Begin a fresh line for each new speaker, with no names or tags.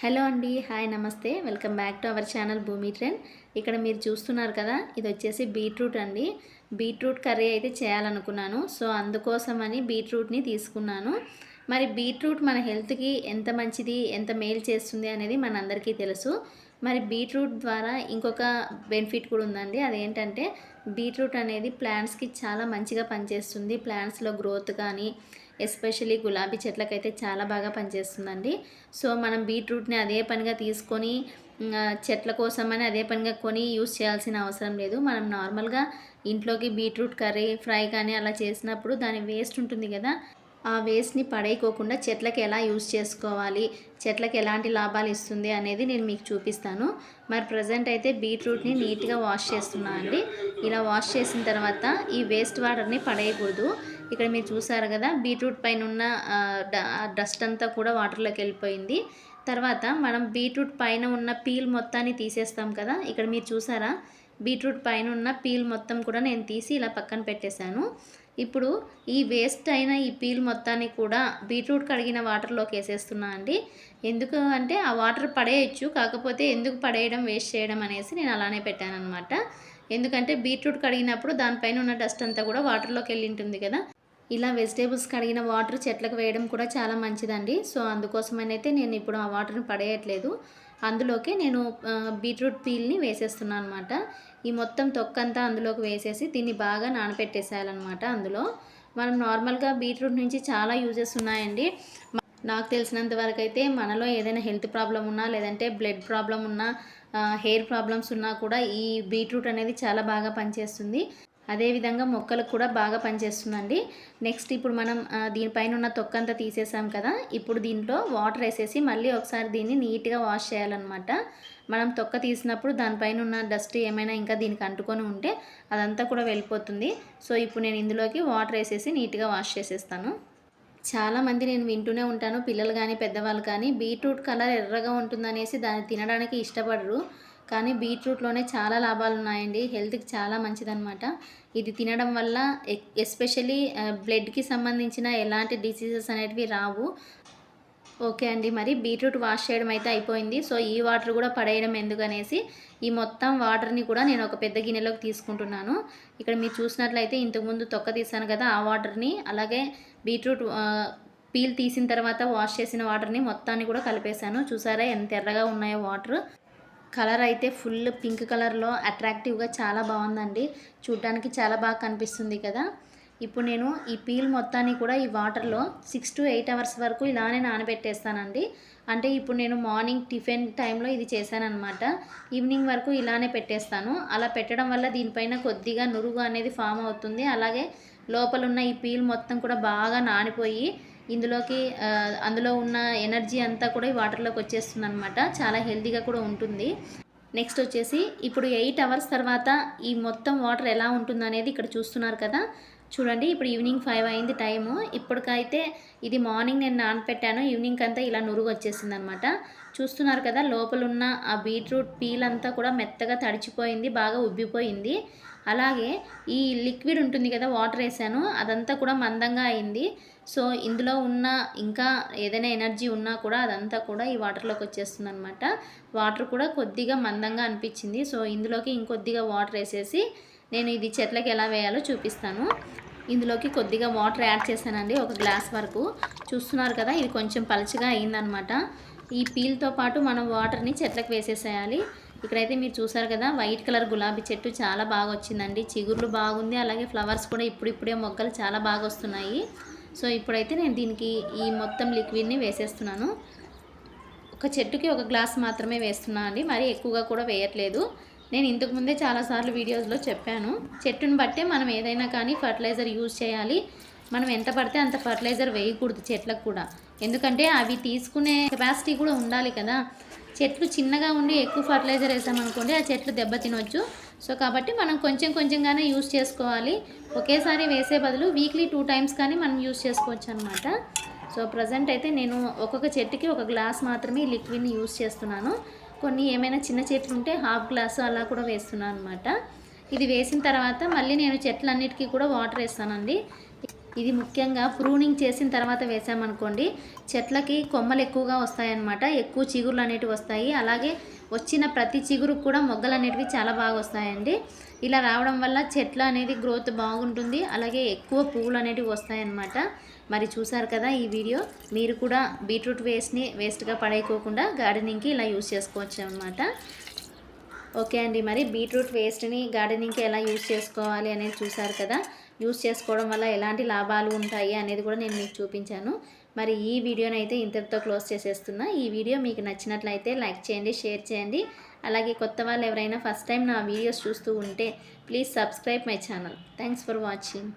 Hello అండి hi నమస్తే. Welcome back to our channel Bhoomi trend. ఇక్కడ మీరు చూస్తున్నారు కదా ఇది వచ్చేసి బీట్రూట్ అండి. బీట్రూట్ కర్రీ అయితే చేయాలనుకున్నాను సో అందుకోసమని బీట్రూట్ని తీసుకున్నాను. మరి బీట్రూట్ మన హెల్త్కి ఎంత మంచిది ఎంత మేలు చేస్తుంది అనేది మనందరికీ తెలుసు. మరి బీట్రూట్ ద్వారా ఇంకొక బెనిఫిట్ కూడా ఉందండి. అదేంటంటే బీట్రూట్ అనేది ప్లాంట్స్కి చాలా మంచిగా పనిచేస్తుంది. ప్లాంట్స్లో గ్రోత్ కానీ ఎస్పెషల్లీ గులాబీ చెట్లకైతే చాలా బాగా పనిచేస్తుందండి. సో మనం బీట్రూట్ని అదే పనిగా తీసుకొని చెట్ల కోసమని అదే పనిగా కొని యూస్ చేయాల్సిన అవసరం లేదు. మనం నార్మల్గా ఇంట్లోకి బీట్రూట్ కర్రీ ఫ్రై కానీ అలా చేసినప్పుడు దాని వేస్ట్ ఉంటుంది కదా. ఆ వేస్ట్ని పడేయకోకుండా చెట్లకి ఎలా యూస్ చేసుకోవాలి చెట్లకు ఎలాంటి లాభాలు ఇస్తుంది అనేది నేను మీకు చూపిస్తాను. మరి ప్రజెంట్ అయితే బీట్రూట్ని నీట్గా వాష్ చేస్తున్నా అండి. ఇలా వాష్ చేసిన తర్వాత ఈ వేస్ట్ వాటర్ని పడేయకూడదు. ఇక్కడ మీరు చూసారు కదా బీట్రూట్ పైన ఉన్న డస్ట్ అంతా కూడా వాటర్లోకి వెళ్ళిపోయింది. తర్వాత మనం బీట్రూట్ పైన ఉన్న పీల్ మొత్తాన్ని తీసేస్తాం కదా ఇక్కడ మీరు చూసారా? బీట్రూట్ పైన ఉన్న పీల్ మొత్తం కూడా నేను తీసి ఇలా పక్కన పెట్టేశాను. ఇప్పుడు ఈ వేస్ట్ అయిన ఈ పీల్ మొత్తాన్ని కూడా బీట్రూట్ కడిగిన వాటర్లోకి వేసేస్తున్నా అండి. ఎందుకు అంటే ఆ వాటర్ పడేయచ్చు కాకపోతే ఎందుకు పడేయడం వేస్ట్ చేయడం అనేసి నేను అలానే పెట్టాను అనమాట ఎందుకంటే బీట్రూట్ కడిగినప్పుడు దానిపైన ఉన్న డస్ట్ అంతా కూడా వాటర్లోకి వెళ్ళి ఉంటుంది కదా. ఇలా వెజిటేబుల్స్ కడిగిన వాటర్ చెట్లకు వేయడం కూడా చాలా మంచిదండి. సో అందుకోసమనైతే నేను ఇప్పుడు ఆ వాటర్ని పడేయట్లేదు. అందులోకి నేను బీట్రూట్ పీల్ని వేసేస్తున్నాను అనమాట ఈ మొత్తం తొక్కంతా అందులోకి వేసేసి దీన్ని బాగా నానపెట్టేసేయాలన్నమాట అందులో. మనం నార్మల్గా బీట్రూట్ నుంచి చాలా యూజెస్ ఉన్నాయండి. నాకు తెలిసినంత వరకు అయితే మనలో ఏదైనా హెల్త్ ప్రాబ్లం ఉన్నా లేదంటే బ్లడ్ ప్రాబ్లం ఉన్నా హెయిర్ ప్రాబ్లమ్స్ ఉన్నా కూడా ఈ బీట్రూట్ అనేది చాలా బాగా పనిచేస్తుంది. అదేవిధంగా మొక్కలకు కూడా బాగా పనిచేస్తుందండి. నెక్స్ట్ ఇప్పుడు మనం దీనిపైన ఉన్న తొక్కంతా తీసేసాం కదా ఇప్పుడు దీంట్లో వాటర్ వేసేసి మళ్ళీ ఒకసారి దీన్ని నీట్గా వాష్ చేయాలన్నమాట. మనం తొక్క తీసినప్పుడు దానిపైన ఉన్న డస్ట్ ఏమైనా ఇంకా దీనికి అంటుకొని ఉంటే అదంతా కూడా వెళ్ళిపోతుంది. సో ఇప్పుడు నేను ఇందులోకి వాటర్ వేసేసి నీట్గా వాష్ చేసేస్తాను. చాలామంది నేను వింటూనే ఉంటాను. పిల్లలు కానీ పెద్దవాళ్ళు కానీ బీట్రూట్ కలర్ ఎర్రగా ఉంటుందనేసి దాన్ని తినడానికి ఇష్టపడరు. కానీ బీట్రూట్లోనే చాలా లాభాలు ఉన్నాయండి. హెల్త్కి చాలా మంచిదన్నమాట. ఇది తినడం వల్ల ఎస్పెషలీ బ్లడ్కి సంబంధించిన ఎలాంటి డిసీజెస్ అనేటివి రావు. ఓకే అండి. మరి బీట్రూట్ వాష్ చేయడం అయితే అయిపోయింది. సో ఈ వాటర్ కూడా పడేయడం ఎందుకనేసి ఈ మొత్తం వాటర్ని కూడా నేను ఒక పెద్ద గిన్నెలోకి తీసుకుంటున్నాను. ఇక్కడ మీరు చూసినట్లయితే ఇంతకుముందు తొక్క తీసాను కదా ఆ వాటర్ని అలాగే బీట్రూట్ పీల్ తీసిన తర్వాత వాష్ చేసిన వాటర్ని మొత్తాన్ని కూడా కలిపేశాను. చూసారా ఎంత ఎర్రగా ఉన్నాయో వాటర్. కలర్ అయితే ఫుల్ పింక్ కలర్లో అట్రాక్టివ్గా చాలా బాగుందండి. చూడ్డానికి చాలా బాగా కనిపిస్తుంది కదా. ఇప్పుడు నేను ఈ పీల్ మొత్తాన్ని కూడా ఈ వాటర్లో సిక్స్ టు ఎయిట్ అవర్స్ వరకు ఇలానే నానబెట్టేస్తానండి. అంటే ఇప్పుడు నేను మార్నింగ్ టిఫిన్ టైంలో ఇది చేశానమాట ఈవినింగ్ వరకు ఇలానే పెట్టేస్తాను. అలా పెట్టడం వల్ల దీనిపైన కొద్దిగా నురుగు అనేది ఫామ్ అవుతుంది. అలాగే లోపల ఉన్న ఈ పీల్ మొత్తం కూడా బాగా నానిపోయి ఇందులోకి అందులో ఉన్న ఎనర్జీ అంతా కూడా ఈ వాటర్లోకి వచ్చేస్తుంది అనమాట చాలా హెల్తీగా కూడా ఉంటుంది. నెక్స్ట్ వచ్చేసి ఇప్పుడు ఎయిట్ అవర్స్ తర్వాత ఈ మొత్తం వాటర్ ఎలా ఉంటుంది అనేది ఇక్కడ చూస్తున్నారు కదా. చూడండి ఇప్పుడు ఈవినింగ్ ఫైవ్ అయింది టైము. ఇప్పటికైతే ఇది మార్నింగ్ నేను నానపెట్టాను. ఈవినింగ్ అంతా ఇలా నురుగు వచ్చేసింది అనమాట చూస్తున్నారు కదా లోపల ఉన్న ఆ బీట్రూట్ పీల్ అంతా కూడా మెత్తగా తడిచిపోయింది బాగా ఉబ్బిపోయింది. అలాగే ఈ లిక్విడ్ ఉంటుంది కదా వాటర్ వేసాను. అదంతా కూడా మందంగా అయింది. సో ఇందులో ఉన్న ఇంకా ఏదైనా ఎనర్జీ ఉన్నా కూడా అదంతా కూడా ఈ వాటర్లోకి వచ్చేస్తుంది అనమాట వాటర్ కూడా కొద్దిగా మందంగా అనిపించింది. సో ఇందులోకి ఇంకొద్దిగా వాటర్ వేసేసి నేను ఇది చెట్లకి ఎలా వేయాలో చూపిస్తాను. ఇందులోకి కొద్దిగా వాటర్ యాడ్ చేశానండి ఒక గ్లాస్ వరకు. చూస్తున్నారు కదా ఇది కొంచెం పలచగా అయిందనమాట. ఈ పీల్తో పాటు మనం వాటర్ని చెట్లకు వేసేసేయాలి. ఇక్కడైతే మీరు చూసారు కదా వైట్ కలర్ గులాబీ చెట్టు చాలా బాగా వచ్చిందండి. చిగుర్లు బాగుంది అలాగే ఫ్లవర్స్ కూడా ఇప్పుడిప్పుడే మొగ్గలు చాలా బాగా వస్తున్నాయి. సో ఇప్పుడైతే నేను దీనికి ఈ మొత్తం లిక్విడ్ని వేసేస్తున్నాను. ఒక చెట్టుకి ఒక గ్లాస్ మాత్రమే వేస్తున్నా అండి మరీ ఎక్కువగా కూడా వేయట్లేదు. నేను ఇంతకు ముందే చాలాసార్లు వీడియోస్లో చెప్పాను. చెట్టుని బట్టే మనం ఏదైనా కానీ ఫర్టిలైజర్ యూజ్ చేయాలి. మనం ఎంత పడితే అంత ఫర్టిలైజర్ వేయకూడదు చెట్లకు కూడా. ఎందుకంటే అవి తీసుకునే కెపాసిటీ కూడా ఉండాలి కదా. చెట్లు చిన్నగా ఉండి ఎక్కువ ఫర్టిలైజర్ వేసామనుకోండి ఆ చెట్లు దెబ్బ తినొచ్చు. సో కాబట్టి మనం కొంచెం కొంచెంగానే యూస్ చేసుకోవాలి. ఒకేసారి వేసే బదులు వీక్లీ టూ టైమ్స్ కానీ మనం యూజ్ చేసుకోవచ్చు అనమాట సో ప్రజెంట్ అయితే నేను ఒక్కొక్క చెట్టుకి ఒక గ్లాస్ మాత్రమే లిక్విడ్ని యూజ్ చేస్తున్నాను. కొన్ని ఏమైనా చిన్న చెట్లు ఉంటే హాఫ్ గ్లాస్ అలా కూడా వేస్తున్నాను అనమాట ఇది వేసిన తర్వాత మళ్ళీ నేను చెట్లన్నిటికీ కూడా వాటర్ వేస్తానండి. ఇది ముఖ్యంగా ప్రూనింగ్ చేసిన తర్వాత వేసామనుకోండి చెట్లకి కొమ్మలు ఎక్కువగా వస్తాయన్నమాట. ఎక్కువ చిగురులు అనేటివి వస్తాయి. అలాగే వచ్చిన ప్రతి చిగురుకు కూడా మొగ్గలు అనేటివి చాలా బాగా వస్తాయండి. ఇలా రావడం వల్ల చెట్లు అనేది గ్రోత్ బాగుంటుంది. అలాగే ఎక్కువ పువ్వులు అనేటివి వస్తాయన్నమాట. మరి చూసారు కదా ఈ వీడియో? మీరు కూడా బీట్రూట్ వేస్ట్ని వేస్ట్గా పడేయకోకుండా గార్డెనింగ్కి ఇలా యూస్ చేసుకోవచ్చు అనమాట ఓకే అండి. మరి బీట్రూట్ వేస్ట్ని గార్డెనింగ్కి ఎలా యూస్ చేసుకోవాలి అనేది చూసారు కదా? యూస్ చేసుకోవడం వల్ల ఎలాంటి లాభాలు ఉంటాయి అనేది కూడా నేను మీకు చూపించాను. మరి ఈ వీడియోనైతే ఇంతటితో క్లోజ్ చేసేస్తున్నా. ఈ వీడియో మీకు నచ్చినట్లయితే లైక్ చేయండి షేర్ చేయండి. అలాగే కొత్త వాళ్ళు ఎవరైనా ఫస్ట్ టైం నా వీడియోస్ చూస్తూ ఉంటే please subscribe my channel. Thanks for watching.